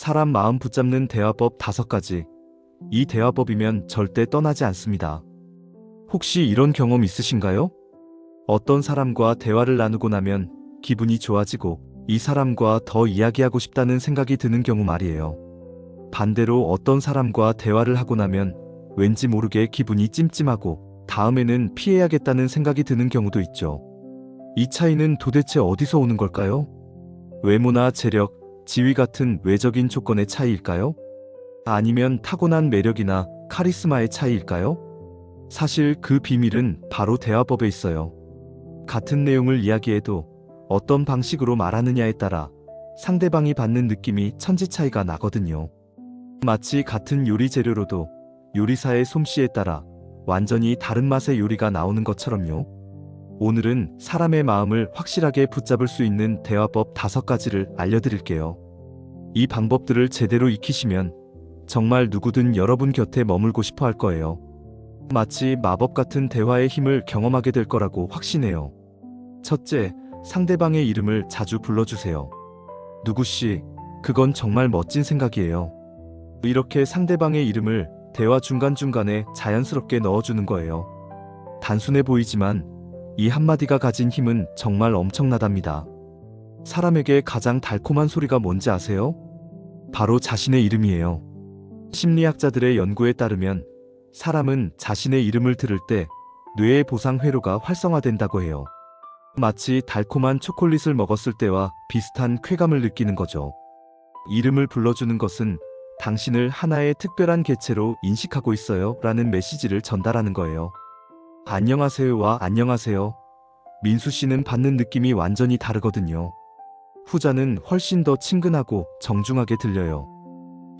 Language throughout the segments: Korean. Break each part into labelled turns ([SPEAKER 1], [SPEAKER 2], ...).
[SPEAKER 1] 사람 마음 붙잡는 대화법 다섯 가지. 이 대화법이면 절대 떠나지 않습니다. 혹시 이런 경험 있으신가요? 어떤 사람과 대화를 나누고 나면 기분이 좋아지고 이 사람과 더 이야기하고 싶다는 생각이 드는 경우 말이에요. 반대로 어떤 사람과 대화를 하고 나면 왠지 모르게 기분이 찜찜하고 다음에는 피해야겠다는 생각이 드는 경우도 있죠. 이 차이는 도대체 어디서 오는 걸까요? 외모나 재력, 지위 같은 외적인 조건의 차이일까요? 아니면 타고난 매력이나 카리스마의 차이일까요? 사실 그 비밀은 바로 대화법에 있어요. 같은 내용을 이야기해도 어떤 방식으로 말하느냐에 따라 상대방이 받는 느낌이 천지 차이가 나거든요. 마치 같은 요리 재료로도 요리사의 솜씨에 따라 완전히 다른 맛의 요리가 나오는 것처럼요. 오늘은 사람의 마음을 확실하게 붙잡을 수 있는 대화법 다섯 가지를 알려드릴게요. 이 방법들을 제대로 익히시면 정말 누구든 여러분 곁에 머물고 싶어 할 거예요. 마치 마법 같은 대화의 힘을 경험하게 될 거라고 확신해요. 첫째, 상대방의 이름을 자주 불러주세요. 누구씨, 그건 정말 멋진 생각이에요. 이렇게 상대방의 이름을 대화 중간중간에 자연스럽게 넣어주는 거예요. 단순해 보이지만 이 한마디가 가진 힘은 정말 엄청나답니다. 사람에게 가장 달콤한 소리가 뭔지 아세요? 바로 자신의 이름이에요. 심리학자들의 연구에 따르면 사람은 자신의 이름을 들을 때 뇌의 보상 회로가 활성화된다고 해요. 마치 달콤한 초콜릿을 먹었을 때와 비슷한 쾌감을 느끼는 거죠. 이름을 불러주는 것은 당신을 하나의 특별한 개체로 인식하고 있어요 라는 메시지를 전달하는 거예요. 안녕하세요와 안녕하세요. 민수 씨는 받는 느낌이 완전히 다르거든요. 후자는 훨씬 더 친근하고 정중하게 들려요.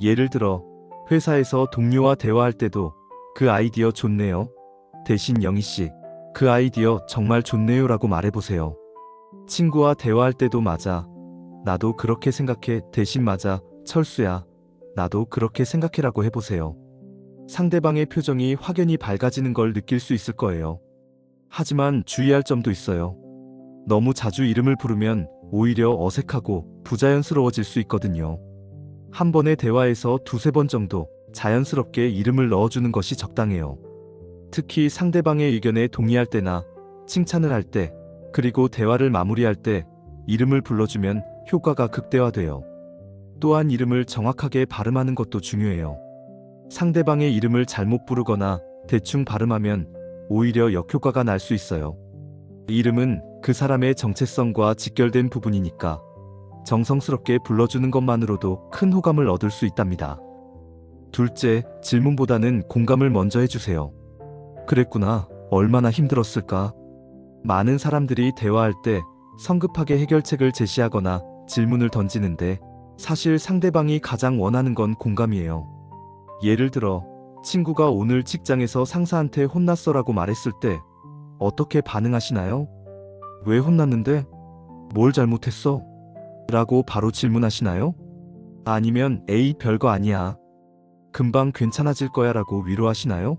[SPEAKER 1] 예를 들어, 회사에서 동료와 대화할 때도 그 아이디어 좋네요. 대신 영희 씨, 그 아이디어 정말 좋네요 라고 말해보세요. 친구와 대화할 때도 맞아. 나도 그렇게 생각해. 대신 맞아. 철수야. 나도 그렇게 생각해 라고 해보세요. 상대방의 표정이 확연히 밝아지는 걸 느낄 수 있을 거예요. 하지만 주의할 점도 있어요. 너무 자주 이름을 부르면 오히려 어색하고 부자연스러워질 수 있거든요. 한 번의 대화에서 두세 번 정도 자연스럽게 이름을 넣어주는 것이 적당해요. 특히 상대방의 의견에 동의할 때나 칭찬을 할 때, 그리고 대화를 마무리할 때 이름을 불러주면 효과가 극대화돼요. 또한 이름을 정확하게 발음하는 것도 중요해요. 상대방의 이름을 잘못 부르거나 대충 발음하면 오히려 역효과가 날 수 있어요. 이름은 그 사람의 정체성과 직결된 부분이니까 정성스럽게 불러주는 것만으로도 큰 호감을 얻을 수 있답니다. 둘째, 질문보다는 공감을 먼저 해주세요. 그랬구나. 얼마나 힘들었을까. 많은 사람들이 대화할 때 성급하게 해결책을 제시하거나 질문을 던지는데 사실 상대방이 가장 원하는 건 공감이에요. 예를 들어, 친구가 오늘 직장에서 상사한테 혼났어라고 말했을 때 어떻게 반응하시나요? 왜 혼났는데? 뭘 잘못했어? 라고 바로 질문하시나요? 아니면 에이 별거 아니야. 금방 괜찮아질 거야 라고 위로하시나요?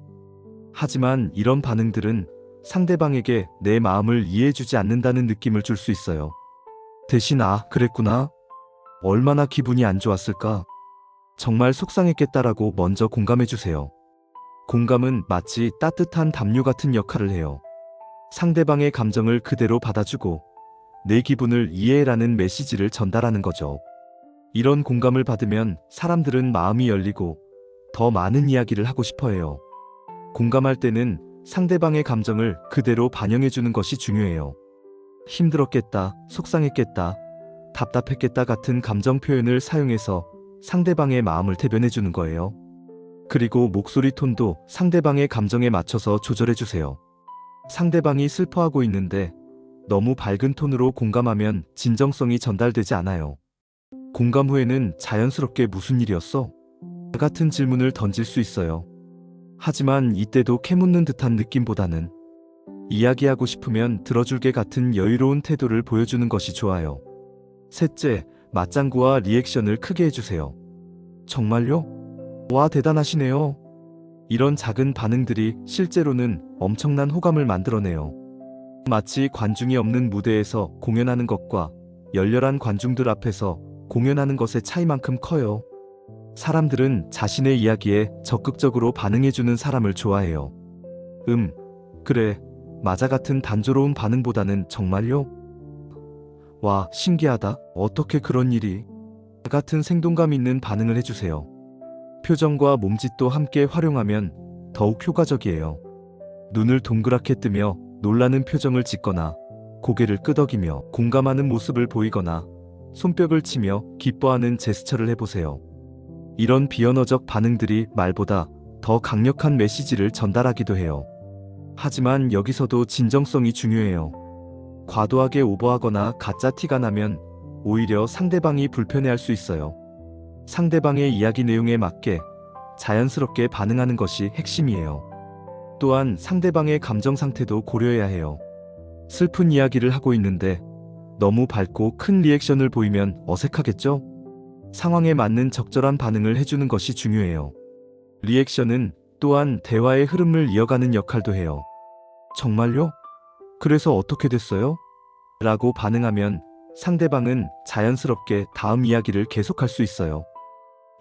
[SPEAKER 1] 하지만 이런 반응들은 상대방에게 내 마음을 이해해주지 않는다는 느낌을 줄 수 있어요. 대신 아, 그랬구나. 얼마나 기분이 안 좋았을까? 정말 속상했겠다라고 먼저 공감해주세요. 공감은 마치 따뜻한 담요 같은 역할을 해요. 상대방의 감정을 그대로 받아주고 내 기분을 이해해라는 메시지를 전달하는 거죠. 이런 공감을 받으면 사람들은 마음이 열리고 더 많은 이야기를 하고 싶어 해요. 공감할 때는 상대방의 감정을 그대로 반영해 주는 것이 중요해요. 힘들었겠다, 속상했겠다, 답답했겠다 같은 감정 표현을 사용해서 상대방의 마음을 대변해 주는 거예요. 그리고 목소리 톤도 상대방의 감정에 맞춰서 조절해 주세요. 상대방이 슬퍼하고 있는데 너무 밝은 톤으로 공감하면 진정성이 전달되지 않아요. 공감 후에는 자연스럽게 무슨 일이었어? 같은 질문을 던질 수 있어요. 하지만 이때도 캐묻는 듯한 느낌보다는 이야기하고 싶으면 들어줄 게 같은 여유로운 태도를 보여주는 것이 좋아요. 셋째, 맞장구와 리액션을 크게 해주세요. 정말요? 와, 대단하시네요. 이런 작은 반응들이 실제로는 엄청난 호감을 만들어내요. 마치 관중이 없는 무대에서 공연하는 것과 열렬한 관중들 앞에서 공연하는 것의 차이만큼 커요. 사람들은 자신의 이야기에 적극적으로 반응해주는 사람을 좋아해요. 음, 그래, 맞아 같은 단조로운 반응보다는 정말요? 와, 신기하다. 어떻게 그런 일이? 같은 생동감 있는 반응을 해주세요. 표정과 몸짓도 함께 활용하면 더욱 효과적이에요. 눈을 동그랗게 뜨며 놀라는 표정을 짓거나 고개를 끄덕이며 공감하는 모습을 보이거나 손뼉을 치며 기뻐하는 제스처를 해보세요. 이런 비언어적 반응들이 말보다 더 강력한 메시지를 전달하기도 해요. 하지만 여기서도 진정성이 중요해요. 과도하게 오버하거나 가짜 티가 나면 오히려 상대방이 불편해할 수 있어요. 상대방의 이야기 내용에 맞게 자연스럽게 반응하는 것이 핵심이에요. 또한 상대방의 감정 상태도 고려해야 해요. 슬픈 이야기를 하고 있는데 너무 밝고 큰 리액션을 보이면 어색하겠죠? 상황에 맞는 적절한 반응을 해주는 것이 중요해요. 리액션은 또한 대화의 흐름을 이어가는 역할도 해요. 정말요? 그래서 어떻게 됐어요? 라고 반응하면 상대방은 자연스럽게 다음 이야기를 계속할 수 있어요.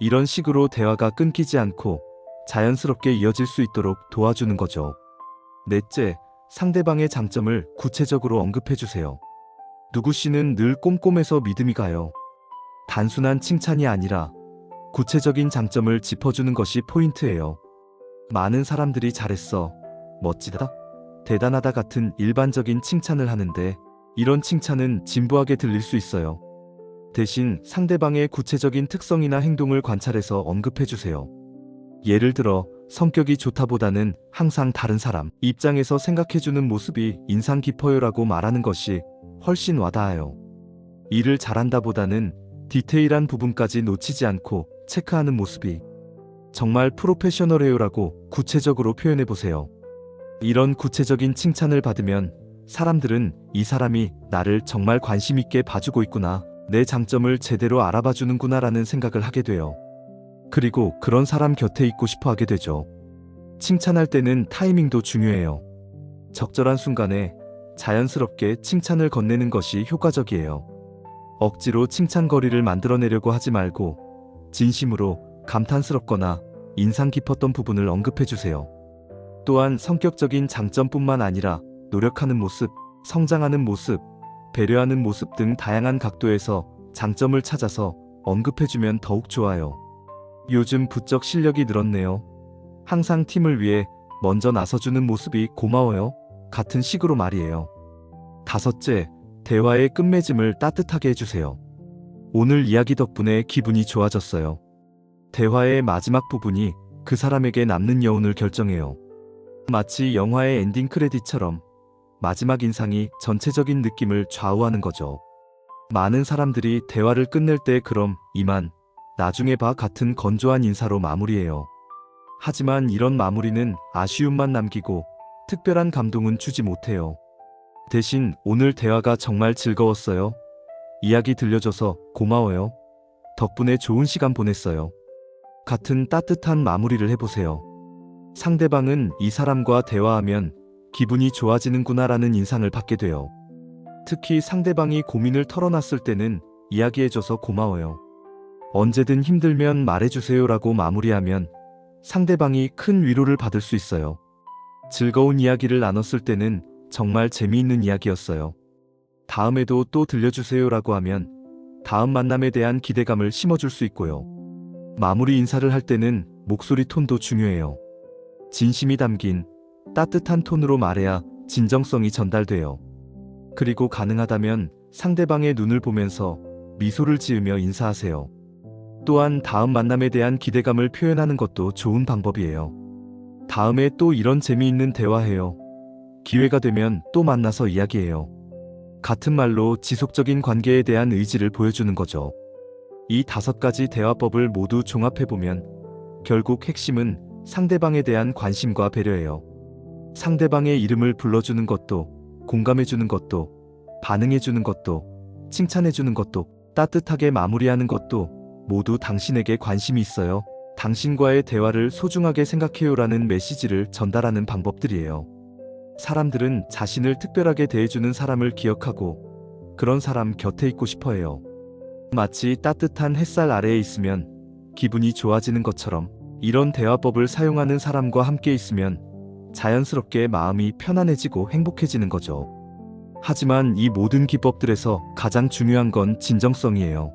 [SPEAKER 1] 이런 식으로 대화가 끊기지 않고 자연스럽게 이어질 수 있도록 도와주는 거죠. 넷째, 상대방의 장점을 구체적으로 언급해 주세요. 누구 씨는 늘 꼼꼼해서 믿음이 가요. 단순한 칭찬이 아니라 구체적인 장점을 짚어주는 것이 포인트예요. 많은 사람들이 잘했어, 멋지다, 대단하다 같은 일반적인 칭찬을 하는데 이런 칭찬은 진부하게 들릴 수 있어요. 대신 상대방의 구체적인 특성이나 행동을 관찰해서 언급해 주세요. 예를 들어 성격이 좋다보다는 항상 다른 사람 입장에서 생각해주는 모습이 인상 깊어요라고 말하는 것이 훨씬 와닿아요. 일을 잘한다보다는 디테일한 부분까지 놓치지 않고 체크하는 모습이 정말 프로페셔널해요라고 구체적으로 표현해 보세요. 이런 구체적인 칭찬을 받으면 사람들은 이 사람이 나를 정말 관심있게 봐주고 있구나, 내 장점을 제대로 알아봐 주는구나라는 생각을 하게 돼요. 그리고 그런 사람 곁에 있고 싶어 하게 되죠. 칭찬할 때는 타이밍도 중요해요. 적절한 순간에 자연스럽게 칭찬을 건네는 것이 효과적이에요. 억지로 칭찬거리를 만들어내려고 하지 말고 진심으로 감탄스럽거나 인상 깊었던 부분을 언급해 주세요. 또한 성격적인 장점뿐만 아니라 노력하는 모습, 성장하는 모습, 배려하는 모습 등 다양한 각도에서 장점을 찾아서 언급해주면 더욱 좋아요. 요즘 부쩍 실력이 늘었네요. 항상 팀을 위해 먼저 나서주는 모습이 고마워요. 같은 식으로 말이에요. 다섯째, 대화의 끝맺음을 따뜻하게 해주세요. 오늘 이야기 덕분에 기분이 좋아졌어요. 대화의 마지막 부분이 그 사람에게 남는 여운을 결정해요. 마치 영화의 엔딩 크레딧처럼 마지막 인상이 전체적인 느낌을 좌우하는 거죠. 많은 사람들이 대화를 끝낼 때 그럼 이만 나중에 봐 같은 건조한 인사로 마무리해요. 하지만 이런 마무리는 아쉬움만 남기고 특별한 감동은 주지 못해요. 대신 오늘 대화가 정말 즐거웠어요. 이야기 들려줘서 고마워요. 덕분에 좋은 시간 보냈어요. 같은 따뜻한 마무리를 해보세요. 상대방은 이 사람과 대화하면 기분이 좋아지는구나라는 인상을 받게 돼요. 특히 상대방이 고민을 털어놨을 때는 이야기해줘서 고마워요. 언제든 힘들면 말해주세요라고 마무리하면 상대방이 큰 위로를 받을 수 있어요. 즐거운 이야기를 나눴을 때는 정말 재미있는 이야기였어요. 다음에도 또 들려주세요라고 하면 다음 만남에 대한 기대감을 심어줄 수 있고요. 마무리 인사를 할 때는 목소리 톤도 중요해요. 진심이 담긴 따뜻한 톤으로 말해야 진정성이 전달돼요. 그리고 가능하다면 상대방의 눈을 보면서 미소를 지으며 인사하세요. 또한 다음 만남에 대한 기대감을 표현하는 것도 좋은 방법이에요. 다음에 또 이런 재미있는 대화해요. 기회가 되면 또 만나서 이야기해요. 같은 말로 지속적인 관계에 대한 의지를 보여주는 거죠. 이 다섯 가지 대화법을 모두 종합해보면 결국 핵심은 상대방에 대한 관심과 배려예요. 상대방의 이름을 불러주는 것도, 공감해주는 것도, 반응해주는 것도, 칭찬해주는 것도, 따뜻하게 마무리하는 것도 모두 당신에게 관심이 있어요. 당신과의 대화를 소중하게 생각해요라는 메시지를 전달하는 방법들이에요. 사람들은 자신을 특별하게 대해주는 사람을 기억하고 그런 사람 곁에 있고 싶어 해요. 마치 따뜻한 햇살 아래에 있으면 기분이 좋아지는 것처럼 이런 대화법을 사용하는 사람과 함께 있으면 자연스럽게 마음이 편안해지고 행복해지는 거죠. 하지만 이 모든 기법들에서 가장 중요한 건 진정성이에요.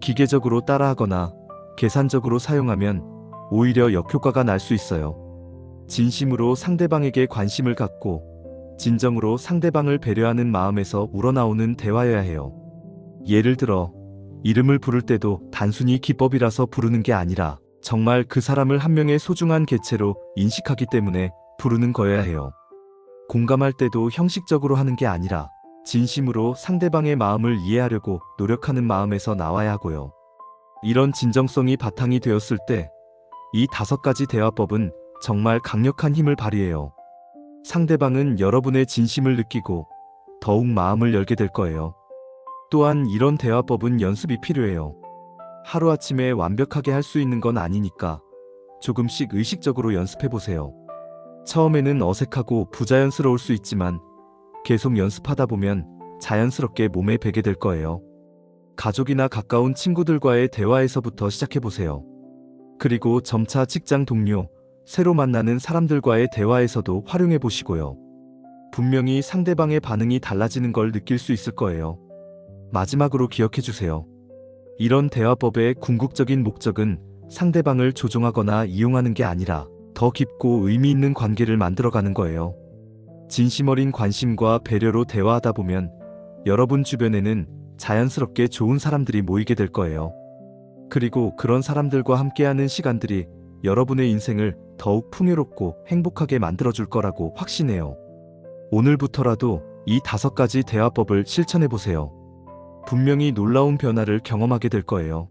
[SPEAKER 1] 기계적으로 따라하거나 계산적으로 사용하면 오히려 역효과가 날 수 있어요. 진심으로 상대방에게 관심을 갖고 진정으로 상대방을 배려하는 마음에서 우러나오는 대화여야 해요. 예를 들어, 이름을 부를 때도 단순히 기법이라서 부르는 게 아니라 정말 그 사람을 한 명의 소중한 개체로 인식하기 때문에 부르는 거여야 해요. 공감할 때도 형식적으로 하는 게 아니라 진심으로 상대방의 마음을 이해하려고 노력하는 마음에서 나와야 하고요. 이런 진정성이 바탕이 되었을 때 이 다섯 가지 대화법은 정말 강력한 힘을 발휘해요. 상대방은 여러분의 진심을 느끼고 더욱 마음을 열게 될 거예요. 또한 이런 대화법은 연습이 필요해요. 하루아침에 완벽하게 할 수 있는 건 아니니까 조금씩 의식적으로 연습해 보세요. 처음에는 어색하고 부자연스러울 수 있지만 계속 연습하다 보면 자연스럽게 몸에 배게 될 거예요. 가족이나 가까운 친구들과의 대화에서부터 시작해 보세요. 그리고 점차 직장 동료, 새로 만나는 사람들과의 대화에서도 활용해 보시고요. 분명히 상대방의 반응이 달라지는 걸 느낄 수 있을 거예요. 마지막으로 기억해 주세요. 이런 대화법의 궁극적인 목적은 상대방을 조종하거나 이용하는 게 아니라 더 깊고 의미 있는 관계를 만들어가는 거예요. 진심 어린 관심과 배려로 대화하다 보면 여러분 주변에는 자연스럽게 좋은 사람들이 모이게 될 거예요. 그리고 그런 사람들과 함께하는 시간들이 여러분의 인생을 더욱 풍요롭고 행복하게 만들어줄 거라고 확신해요. 오늘부터라도 이 다섯 가지 대화법을 실천해 보세요. 분명히 놀라운 변화를 경험하게 될 거예요.